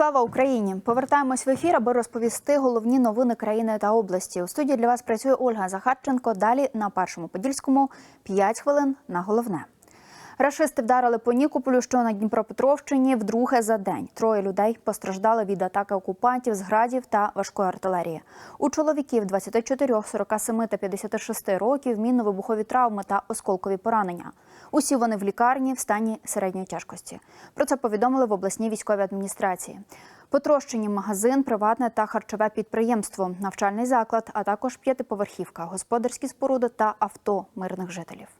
Слава Україні! Повертаємось в ефір, аби розповісти головні новини країни та області. У студії для вас працює Ольга Захарченко. Далі на першому подільському 5 хвилин на головне. Рашисти вдарили по Нікополю, що на Дніпропетровщині вдруге за день. Троє людей постраждали від атаки окупантів з градів та важкої артилерії. У чоловіків 24, 47 та 56 років мінно-вибухові травми та осколкові поранення. Усі вони в лікарні в стані середньої тяжкості. Про це повідомили в обласній військовій адміністрації. Потрощені магазин, приватне та харчове підприємство, навчальний заклад, а також п'ятиповерхівка, господарські споруди та авто мирних жителів.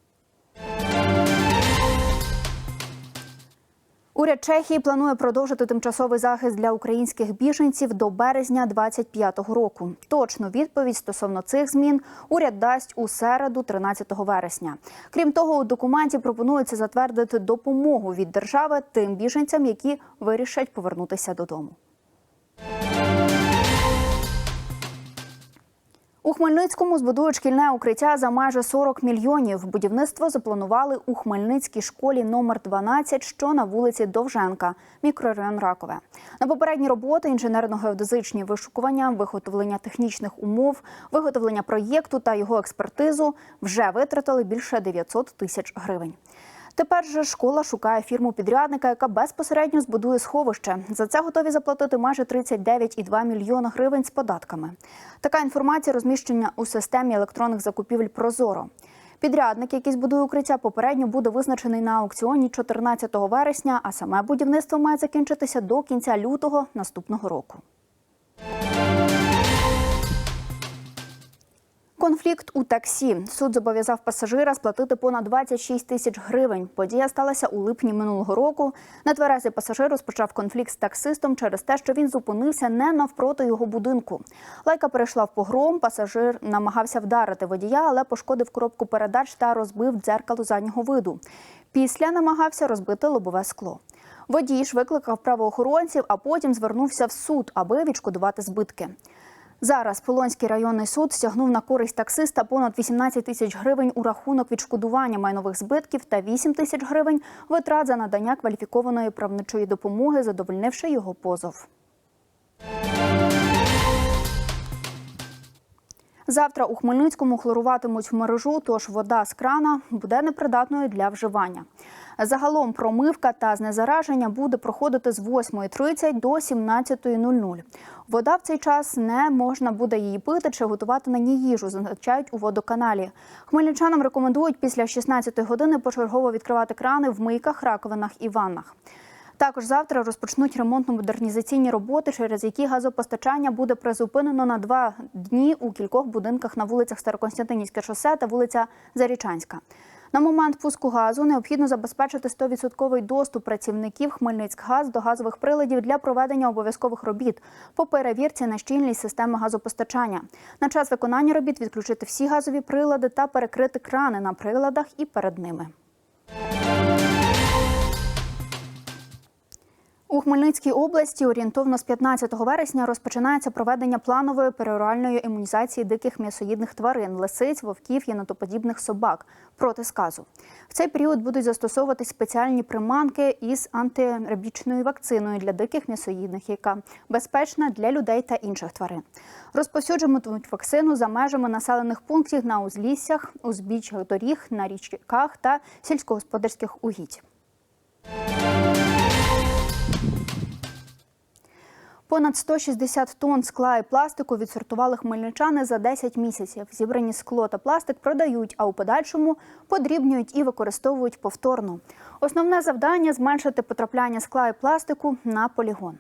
Уряд Чехії планує продовжити тимчасовий захист для українських біженців до березня 2025 року. Точну відповідь стосовно цих змін уряд дасть у середу, 13 вересня. Крім того, у документі пропонується затвердити допомогу від держави тим біженцям, які вирішать повернутися додому. У Хмельницькому збудують шкільне укриття за майже 40 мільйонів. Будівництво запланували у Хмельницькій школі номер 12, що на вулиці Довженка, мікрорайон Ракове. На попередні роботи інженерно-геодезичні вишукування, виготовлення технічних умов, виготовлення проєкту та його експертизу вже витратили більше 900 тисяч гривень. Тепер же школа шукає фірму підрядника, яка безпосередньо збудує сховище. За це готові заплатити майже 39,2 мільйона гривень з податками. Така інформація розміщення у системі електронних закупівель Прозоро. Підрядник, який збудує укриття, попередньо буде визначений на аукціоні 14 вересня, а саме будівництво має закінчитися до кінця лютого наступного року. Конфлікт у таксі. Суд зобов'язав пасажира сплатити понад 26 тисяч гривень. Подія сталася у липні минулого року. На тверезий пасажир розпочав конфлікт з таксистом через те, що він зупинився не навпроти його будинку. Лайка перейшла в погром. Пасажир намагався вдарити водія, але пошкодив коробку передач та розбив дзеркало заднього виду. Після намагався розбити лобове скло. Водій ж викликав правоохоронців, а потім звернувся в суд, аби відшкодувати збитки. Зараз Полонський районний суд стягнув на користь таксиста понад 18 тисяч гривень у рахунок відшкодування майнових збитків та 8 тисяч гривень витрат за надання кваліфікованої правничої допомоги, задовольнивши його позов. Завтра у Хмельницькому хлоруватимуть в мережу, тож вода з крана буде непридатною для вживання. Загалом промивка та знезараження буде проходити з 8.30 до 17.00. Вода в цей час не можна буде її пити чи готувати на ній їжу, зазначають у водоканалі. Хмельничанам рекомендують після 16 години почергово відкривати крани в мийках, раковинах і ваннах. Також завтра розпочнуть ремонтно-модернізаційні роботи, через які газопостачання буде призупинено на два дні у кількох будинках на вулицях Староконстантинівське шосе та вулиця Зарічанська. На момент пуску газу необхідно забезпечити 100% доступ працівників Хмельницькгаз до газових приладів для проведення обов'язкових робіт по перевірці на щільність системи газопостачання. На час виконання робіт відключити всі газові прилади та перекрити крани на приладах і перед ними. У Хмельницькій області орієнтовно з 15 вересня розпочинається проведення планової пероральної імунізації диких м'ясоїдних тварин, лисиць, вовків, єнотоподібних собак проти сказу. В цей період будуть застосовувати спеціальні приманки із антирабічною вакциною для диких м'ясоїдних, яка безпечна для людей та інших тварин. Розповсюджуватимуть вакцину за межами населених пунктів на узліссях, узбіччях доріг, на річках та сільськогосподарських угідь. Понад 160 тонн скла і пластику відсортували хмельничани за 10 місяців. Зібрані скло та пластик продають, а у подальшому подрібнюють і використовують повторно. Основне завдання зменшити потрапляння скла і пластику на полігон.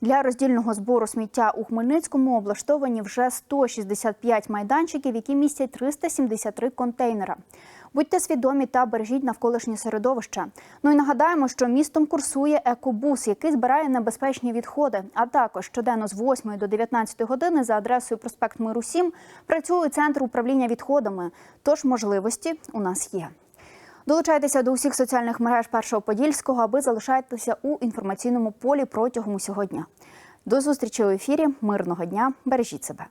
Для роздільного збору сміття у Хмельницькому облаштовані вже 165 майданчиків, які містять 373 контейнера. Будьте свідомі та бережіть навколишнє середовище. Ну і нагадаємо, що містом курсує екобус, який збирає небезпечні відходи. А також щоденно з 8 до 19 години за адресою проспект Миру 7 працює центр управління відходами. Тож можливості у нас є. Долучайтеся до усіх соціальних мереж Першого Подільського, аби залишатися у інформаційному полі протягом усього дня. До зустрічі у ефірі. Мирного дня! Бережіть себе.